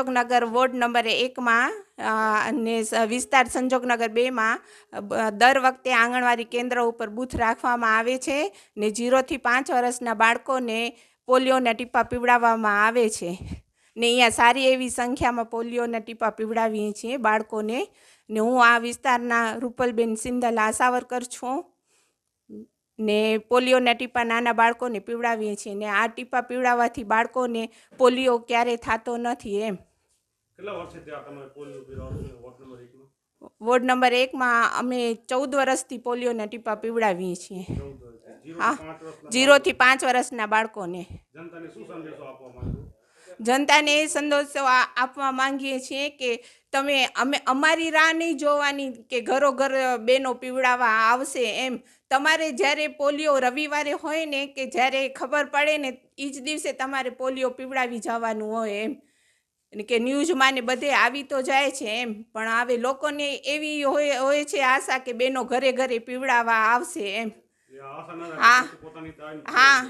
Sanjognagar ward number એકમાં અને વિસ્તાર સંજોગનગર બેમાં દર વખતે આંગણવાડી કેન્દ્ર ઉપર બૂથ રાખવામાં આવે છે ને જીરોથી પાંચ વર્ષના બાળકોને પોલિયોના ટીપા પીવડાવવામાં આવે છે. ને અહીંયા સારી એવી સંખ્યામાં પોલિયોના ટીપા પીવડાવીએ છીએ બાળકોને. ને હું આ વિસ્તારના રૂપલબેન સિંધલ આશા છું. ને પોલિયોના ટીપા નાના બાળકોને પીવડાવીએ છીએ ને આ ટીપા પીવડાવવાથી બાળકોને પોલિયો ક્યારેય થતો નથી એમ. કેટલા વર્ષથી આ તમે પોલિયો પીવડાવો વોર્ડ નંબર એકમાં? વોર્ડ નંબર એકમાં અમે ચૌદ વર્ષથી પોલિયોના ટીપા પીવડાવીએ છીએ. હા. જીરોથી પાંચ વર્ષના બાળકોને. જનતાને એ સંદેશો આપવા માંગીએ છીએ કે તમે અમે અમારી રાહ નહીં જોવાની કે ઘરો ઘર બેનો પીવડાવવા આવશે એમ. તમારે જ્યારે પોલિયો રવિવારે હોય ને કે જ્યારે ખબર પડે ને એ જ દિવસે તમારે પોલિયો પીવડાવી જવાનું હોય એમ. કે ન્યૂઝમાં ને બધે આવી તો જાય છે એમ. પણ હવે લોકોને એવી હોય હોય છે આશા કે બેનો ઘરે ઘરે પીવડાવવા આવશે એમ. હા. હા.